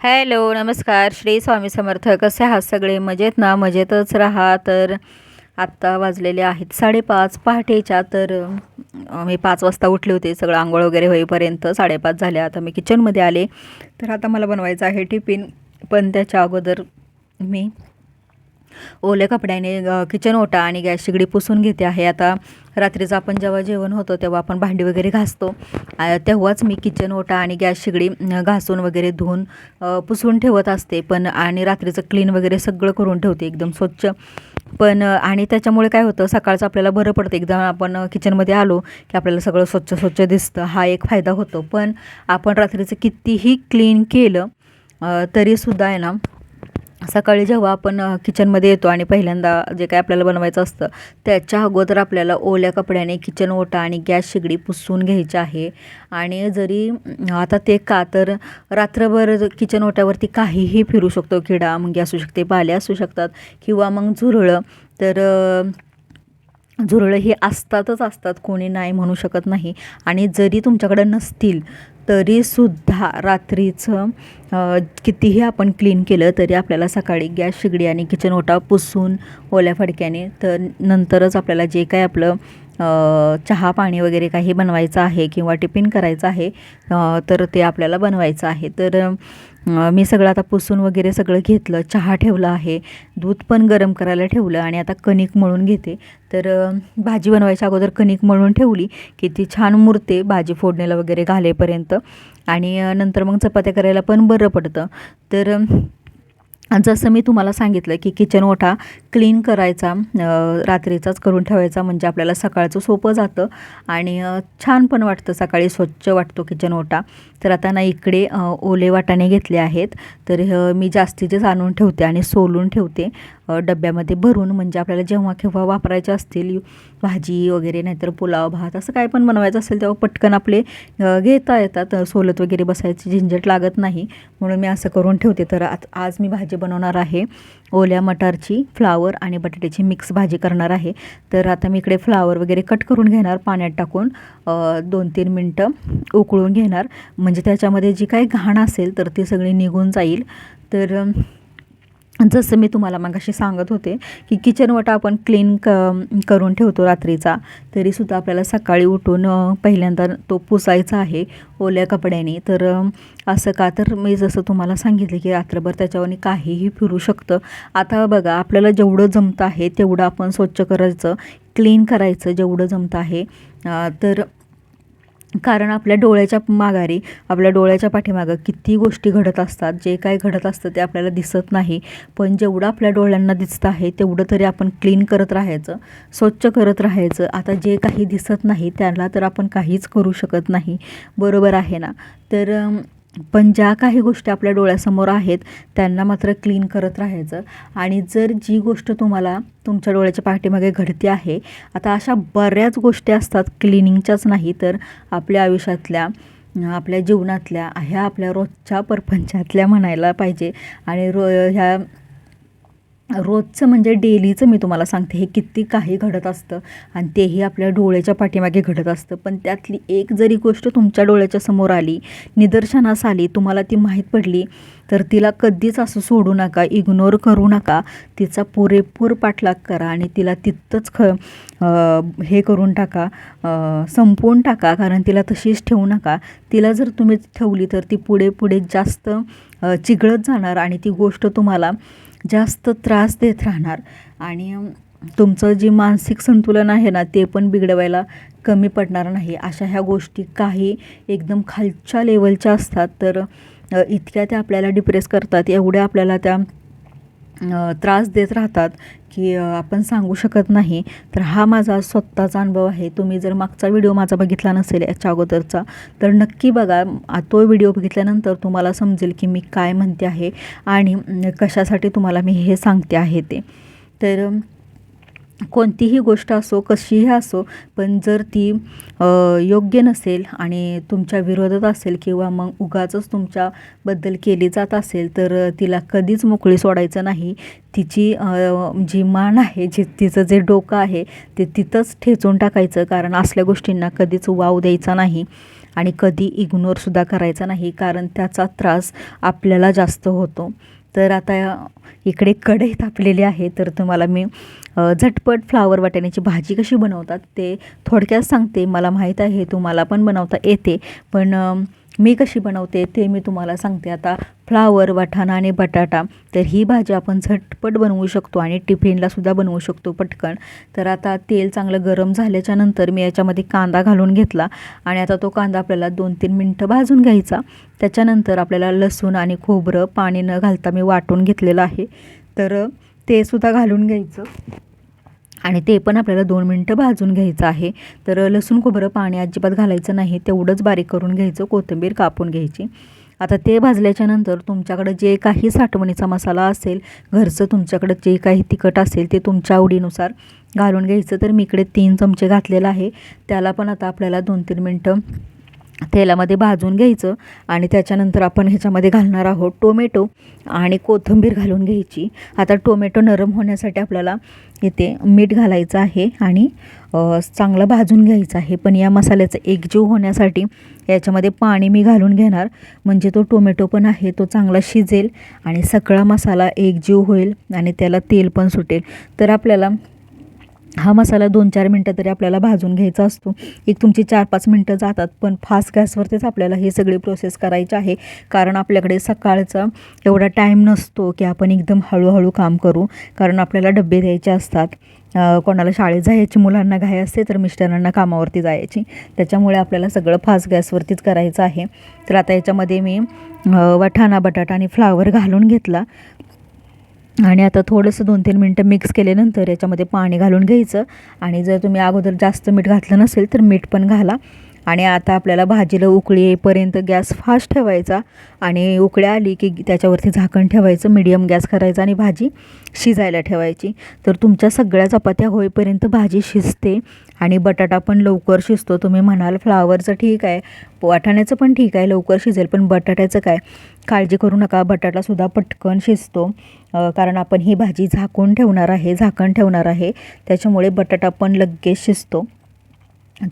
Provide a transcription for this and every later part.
Hello नमस्कार. श्री स्वामी समर्थ. कसे आहात सगळे? मजेत ना? मजेतच राहा. तर आत्ता वाजलेले आहेत साडेपाच. पहाटेच्या तर मी पाच वाजता उठले होते. सगळं आंघोळ वगैरे होईपर्यंत साडेपाच झाले आता मी किचनमध्ये आले. तर आता मला बनवायचं आहे टिफिन. पण त्याच्या अगोदर मी ओल्या कपड्याने किचन ओटा आणि गॅस शिगडी पुसून घेते आहे. आता रात्रीचं आपण जेव्हा जेवण होतं तेव्हा आपण भांडी वगैरे घासतो. तेव्हाच मी किचन ओटा आणि गॅस शिगडी घासून वगैरे धुवून पुसून ठेवत असते. पण आणि रात्रीचं क्लीन वगैरे सगळं करून ठेवते एकदम स्वच्छ. पण आणि त्याच्यामुळे काय होतं सकाळचं आपल्याला बरं पडतं. एकदम आपण किचनमध्ये आलो की आपल्याला सगळं स्वच्छ स्वच्छ दिसतं. हा एक फायदा होतो. पण आपण रात्रीचं कितीही क्लीन केलं तरीसुद्धा आहे ना सकाळी जेव्हा आपण किचनमध्ये येतो आणि पहिल्यांदा जे काय आपल्याला बनवायचं असतं त्याच्या अगोदर आपल्याला ओल्या कपड्याने किचन ओटा आणि गॅस शेगडी पुसून घ्यायची आहे. आणि जरी आता ते का तर रात्रभर किचन ओट्यावरती काहीही फिरू शकतो. किडा मुंगी असू शकते पाले असू शकतात किंवा मग झुरळं. तर झुरळं हे असतातच असतात कोणी नाही म्हणू शकत नाही. आणि जरी तुमच्याकडं नसतील तरीसुद्धा रात्रीचं कितीही आपण क्लीन केलं तरी आपल्याला सकाळी गॅस शिगडी आणि किचन ओटा पुसून ओल्या फडक्याने तर नंतरच आपल्याला जे काय आपलं चहा पाणी वगैरे काही बनवायचं आहे किंवा टिफिन करायचं आहे तर ते आपल्याला बनवायचं आहे. तर मी सगळं आता पुसून वगैरे सगळं घेतलं चहा ठेवला आहे दूध पण गरम करायला ठेवलं आणि आता कणिक मळून घेते. तर भाजी बनवायच्या अगोदर कणिक मळून ठेवली की ती छान मुरते भाजी फोडणीला वगैरे घालेपर्यंत. आणि नंतर मग चपात्या करायला पण बरं पडतं. तर जसं मी तुम्हाला सांगितलं की किचन ओठा क्लीन करायचा रात्रीचाच करून ठेवायचा म्हणजे आपल्याला सकाळचं सोपं जातं आणि छान पण वाटतं सकाळी स्वच्छ वाटतो किचन ओटा. तर आता ना इकडे ओले वाटाणे घेतले आहेत. तर मी जास्तीचेच आणून ठेवते आणि सोलून ठेवते. डब्यामध्ये भरून म्हणजे आपल्याला जेव्हा केव्हा वापरायचे असतील भाजी वगैरे नाहीतर पुलाव भात असं काय पण बनवायचं असेल तेव्हा पटकन आपले घेता येतात. सोलत वगैरे बसायची झिंझट लागत नाही. म्हणून मी असं करून ठेवते. तर आज मी भाजी बनवणार आहे ओल्या मटारची फ्लावर आणि बटाट्याची मिक्स भाजी करणार आहे. तर आता मी इकडे फ्लावर वगैरे कट करून घेणार पाण्यात टाकून दोन तीन मिनटं उकळून घेणार. म्हणजे त्याच्यामध्ये जी काही घाण असेल तर ती सगळी निघून जाईल. तर जसं मी तुम्हाला मगाशी सांगत होते की किचनवटा आपण क्लीन क करून ठेवतो रात्रीचा तरीसुद्धा आपल्याला सकाळी उठून पहिल्यांदा तो पुसायचा आहे ओल्या कपड्याने. तर असं का? तर मी जसं तुम्हाला सांगितलं की रात्रभर त्याच्यावरनी काहीही फिरू शकतं. आता बघा आपल्याला जेवढं जमतं आहे तेवढं आपण स्वच्छ करायचं क्लीन करायचं जेवढं जमतं आहे. तर कारण आपल्या डोळ्याच्या माघारी आपल्या डोळ्याच्या पाठीमागं किती गोष्टी घडत असतात. जे काय घडत असतं ते आपल्याला दिसत नाही. पण जेवढं आपल्या डोळ्यांना दिसतं आहे तेवढं तरी आपण क्लीन करत राहायचं स्वच्छ करत राहायचं. आता जे काही दिसत नाही त्याला तर आपण काहीच करू शकत नाही. बरोबर आहे ना? तर पण ज्या काही गोष्टी आपल्या डोळ्यासमोर आहेत त्यांना मात्र क्लीन करत राहायचं. आणि जर जी गोष्ट तुम्हाला तुमच्या डोळ्याच्या पाठीमागे घडते आहे आता अशा बऱ्याच गोष्टी असतात क्लिनिंगच्याच नाही तर आपल्या आयुष्यातल्या आपल्या जीवनातल्या ह्या आपल्या रोजच्या परपंचातल्या म्हणायला पाहिजे. आणि रो ह्या रोजचं म्हणजे डेलीचं मी तुम्हाला सांगते हे किती काही घडत असतं आणि तेही आपल्या डोळ्याच्या पाठीमागे घडत असतं. पण त्यातली एक जरी गोष्ट तुमच्या डोळ्याच्या समोर आली निदर्शनास आली तुम्हाला ती माहीत पडली तर तिला कधीच असं सोडू नका इग्नोर करू नका. तिचा पुरेपूर पाठलाग करा आणि तिला तिथंच ख हे करून टाका संपवून टाका कारण तिला तशीच ठेवू नका. तिला जर तुम्ही ठेवली तर ती पुढे पुढे जास्त चिघळत जाणार आणि ती गोष्ट तुम्हाला जास्त त्रास देत राहणार. आणि तुमचं जे मानसिक संतुलन आहे ना ते पण बिघडवायला कमी पडणार नाही. अशा ह्या गोष्टी काही एकदम खालच्या लेवलच्या असतात. तर इतक्या त्या आपल्याला डिप्रेस करतात. एवढ्या आपल्याला त्या त्रास देत राहतात. की आपण सांगू शकत नाही. तर हा माझा स्वतःचा अनुभव आहे. तुम्ही जर मागचा व्हिडिओ माझा बघितला नसेल याच्या अगोदरचा तर नक्की बघा. तो व्हिडिओ बघितल्यानंतर तुम्हाला समजेल की मी काय म्हणते आहे आणि कशासाठी तुम्हाला मी हे सांगते आहे ते. तर कोणतीही गोष्ट असो कशीही असो पण जर ती योग्य नसेल आणि तुमच्या विरोधात असेल किंवा मग उगाचच तुमच्याबद्दल केली जात असेल तर तिला कधीच मोकळी सोडायचं नाही. तिची जी मान आहे जे तिचं जे डोकं आहे ते तिथंच ठेचून टाकायचं. कारण असल्या गोष्टींना कधीच वाव द्यायचा नाही आणि कधी इग्नोरसुद्धा करायचा नाही. कारण त्याचा त्रास आपल्याला जास्त होतो. तर आता इकडे कढई तापलेली आहे. तर तुम्हाला मी झटपट फ्लावर वाटाण्याची भाजी कशी बनवतात ते थोडक्यात सांगते. मला माहीत आहे तुम्हाला पण बनवता येते. पण मी कशी बनवते ते मी तुम्हाला सांगते. आता फ्लावर वाटाणा आणि बटाटा तर ही भाजी आपण झटपट बनवू शकतो आणि टिफिनलासुद्धा बनवू शकतो पटकन. तर आता तेल चांगलं गरम झाल्याच्यानंतर मी याच्यामध्ये कांदा घालून घेतला आणि आता तो कांदा आपल्याला दोन तीन मिनटं भाजून घ्यायचा. त्याच्यानंतर आपल्याला लसूण आणि खोबरं पाणी न घालता मी वाटून घेतलेलं आहे. तर ते सुद्धा घालून घ्यायचं. आणि ते पण आपल्याला दोन मिनटं भाजून घ्यायचं आहे. तर लसूण खोबरं पाणी अजिबात घालायचं नाही. तेवढंच बारीक करून घ्यायचं. कोथिंबीर कापून घ्यायची. आता ते भाजल्याच्यानंतर तुमच्याकडं जे काही साठवणीचा मसाला असेल घरचं तुमच्याकडं जे काही तिखट असेल ते तुमच्या आवडीनुसार घालून घ्यायचं. तर मी इकडे तीन चमचे घातलेलं आहे. त्याला पण आता आपल्याला दोन तीन मिनटं तेलामध्ये भाजून घ्यायचं आणि त्याच्यानंतर आपण ह्याच्यामध्ये घालणार आहोत टोमॅटो आणि कोथिंबीर घालून घ्यायची. आता टोमॅटो नरम होण्यासाठी आपल्याला इथे मीठ घालायचं आहे आणि चांगलं भाजून घ्यायचं आहे. पण या मसाल्याचं एकजीव होण्यासाठी याच्यामध्ये पाणी मी घालून घेणार. म्हणजे तो टोमॅटो पण आहे तो चांगला शिजेल आणि सगळा मसाला एकजीव होईल आणि त्याला तेल पण सुटेल. तर आपल्याला हा मसाला दोन चार मिनटं तरी आपल्याला भाजून घ्यायचा असतो. एक तुमची चार पाच मिनटं जातात पण फास्ट गॅसवरतीच आपल्याला ही सगळी प्रोसेस करायची आहे. कारण आपल्याकडे सकाळचा एवढा टाईम नसतो की आपण एकदम हळूहळू काम करू. कारण आपल्याला डबे द्यायचे असतात. कोणाला शाळेत जायची मुलांना घाई असते तर मिस्टरांना कामावरती जायची. त्याच्यामुळे आपल्याला सगळं फास्ट गॅसवरतीच करायचं आहे. तर आता याच्यामध्ये मी वठाणा वाटाणा बटाटा आणि फ्लावर घालून घेतला. आणि आता थोडंसं दोन तीन मिनटं मिक्स केल्यानंतर याच्यामध्ये पाणी घालून घ्यायचं. आणि जर तुम्ही अगोदर जास्त मीठ घातलं नसेल तर मीठ पण घाला. आणि आता आपल्याला भाजीला उकळी येईपर्यंत गॅस फास्ट ठेवायचा आणि उकळ्या आली की त्याच्यावरती झाकण ठेवायचं मिडियम गॅस करायचा आणि भाजी शिजायला ठेवायची. तर तुमच्या सगळ्या चपात्या होईपर्यंत भाजी शिजते आणि बटाटा पण लवकर शिजतो. तुम्ही म्हणाल फ्लावरचं ठीक आहे वाटाण्याचं पण ठीक आहे लवकर शिजेल पण बटाट्याचं काय? काळजी करू नका बटाटासुद्धा पटकन शिजतो. कारण आपण ही भाजी झाकून ठेवणार आहे झाकण ठेवणार आहे. त्याच्यामुळे बटाटा पण लगेच शिजतो.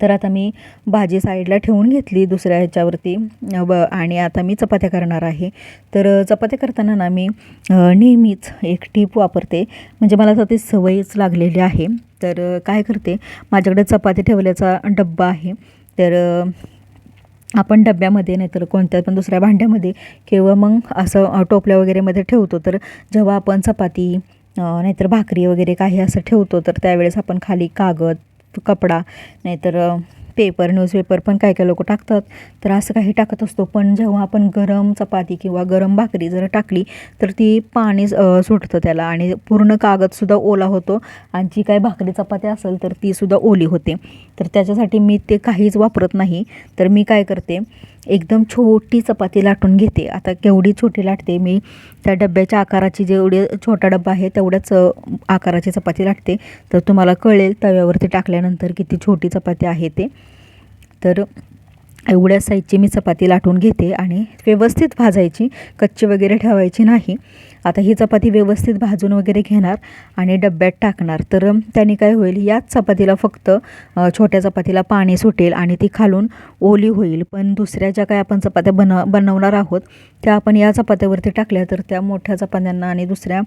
तर आता मी भाजी साईडला ठेवून घेतली दुसऱ्या ह्याच्यावरती ब आणि आता मी चपात्या करणार आहे. तर चपात्या करताना ना मी नेहमीच एक टीप वापरते. म्हणजे मला तर ती सवयच लागलेली आहे. तर काय करते माझ्याकडे चपाती ठेवल्याचा डब्बा आहे. तर आपण डब्यामध्ये नाहीतर कोणत्या पण दुसऱ्या भांड्यामध्ये किंवा मग असं टोपल्या वगैरेमध्ये ठेवतो. तर जेव्हा आपण चपाती नाहीतर भाकरी वगैरे काही असं ठेवतो तर त्यावेळेस आपण खाली कागद कपडा नाहीतर पेपर न्यूजपेपर पण काय काय लोक टाकतात. तर असं काही टाकत असतो. पण जेव्हा आपण गरम चपाती किंवा गरम भाकरी जर टाकली तर ती पाणी सुटतं त्याला आणि पूर्ण कागदसुद्धा ओला होतो. आणि जी काही भाकरी चपाती असेल तर तीसुद्धा ओली होते. तर त्याच्यासाठी मी ते काहीच वापरत नाही. तर मी काय करते एकदम छोटी चपाती लाटून घेते. आता केवढी छोटी लाटते मी त्या डब्याच्या आकाराची जेवढी छोटा डब्बा आहे तेवढ्याच आकाराची चपाती लाटते. तर तुम्हाला कळेल तव्यावरती टाकल्यानंतर किती छोटी चपाती आहे ते. तर एवढ्या साईजची मी चपाती लाटून घेते आणि व्यवस्थित भाजायची कच्ची वगैरे ठेवायची नाही. आता ही चपाती व्यवस्थित भाजून वगैरे घेणार आणि डब्यात टाकणार. तर त्याने काय होईल याच चपातीला फक्त छोट्या चपातीला पाणी सुटेल आणि ती खालून ओली होईल. पण दुसऱ्या ज्या काय आपण चपात्या बन बनवणार आहोत त्या आपण या चपात्यावरती टाकल्या तर त्या मोठ्या चपात्यांना आणि दुसऱ्या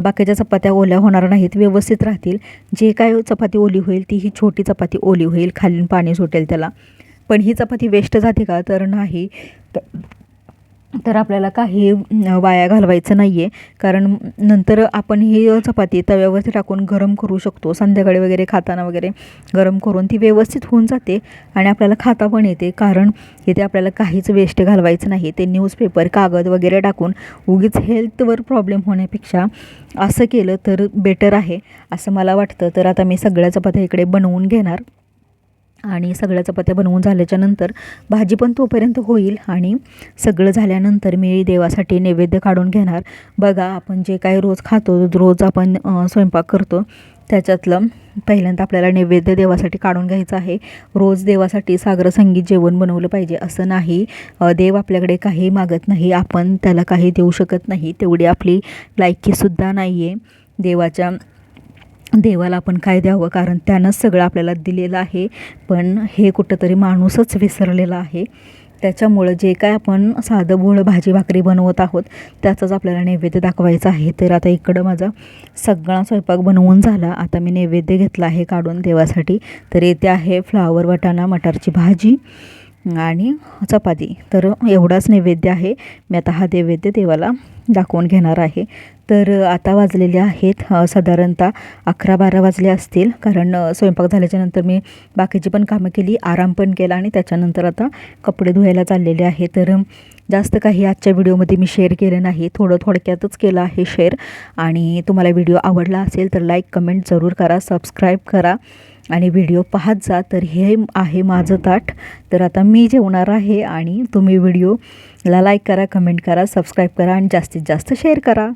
बाकीच्या चपात्या ओल्या होणार नाहीत व्यवस्थित राहतील. जे काय चपाती ओली होईल ती ही छोटी चपाती ओली होईल खालून पाणी सुटेल त्याला. पण ही चपाती वेस्ट जाते का? तर नाही. तर आपल्याला काही वाया घालवायचं नाही आहे कारण नंतर आपण ही चपाती तव्यावरती टाकून गरम करू शकतो. संध्याकाळी वगैरे खाताना वगैरे गरम करून ती व्यवस्थित होऊन जाते आणि आपल्याला खाता पण येते. कारण इथे आपल्याला काहीच वेस्ट घालवायचं नाही. ते न्यूजपेपर कागद वगैरे टाकून उगीच हेल्थवर प्रॉब्लेम होण्यापेक्षा असं केलं तर बेटर आहे. असं मला वाटतं. तर आता मी सगळ्या चपात्या इकडे बनवून घेणार. आणि सगळ्या चपात्या बनवून झाल्याच्यानंतर भाजी पण तोपर्यंत होईल आणि सगळं झाल्यानंतर मी देवासाठी नैवेद्य काढून घेणार. बघा आपण जे काही रोज खातो रोज आपण स्वयंपाक करतो त्याच्यातलं पहिल्यांदा आपल्याला नैवेद्य देवासाठी काढून घ्यायचं आहे. रोज देवासाठी सागर संगीत जेवण बनवलं पाहिजे असं नाही. देव आपल्याकडे काही मागत नाही आपण त्याला काही देऊ शकत नाही तेवढी आपली लायकीसुद्धा नाही आहे देवाच्या देवाला आपण काय द्यावं? कारण त्यानंच सगळं आपल्याला दिलेलं आहे. पण हे कुठंतरी माणूसच विसरलेला आहे. त्याच्यामुळं जे काय आपण साधं भोळं भाजी भाकरी बनवत आहोत त्याचाच आपल्याला नैवेद्य दाखवायचा आहे. तर आता इकडं माझा सगळा स्वयंपाक बनवून झाला. आता मी नैवेद्य घेतला आहे काढून देवासाठी. तर येते आहे फ्लावर वाटाणा मटारची भाजी. आणि चपाती. तर एवढाच नैवेद्य आहे. मी आता हा नैवेद्य देवाला दाखवून घेणार आहे. तर आता वाजलेले आहेत साधारणतः अकरा बारा वाजले असतील. कारण स्वयंपाक झाल्याच्यानंतर मी बाकीची पण कामं केली आराम पण केला आणि त्याच्यानंतर आता कपडे धुवायला चाललेले आहे. तर जास्त काही आजच्या व्हिडिओमध्ये मी शेअर केलं नाही. थोडं थोडक्यातच केलं आहे शेअर. आणि तुम्हाला व्हिडिओ आवडला असेल तर लाईक कमेंट जरूर करा सबस्क्राईब करा. आणि व्हिडिओ पाहत जा तर हे आहे माझं ताट. तर आता मी जेवणार आहे आणि तुम्ही व्हिडिओला लाईक करा कमेंट करा सबस्क्राईब करा आणि जास्तीत जास्त शेअर करा.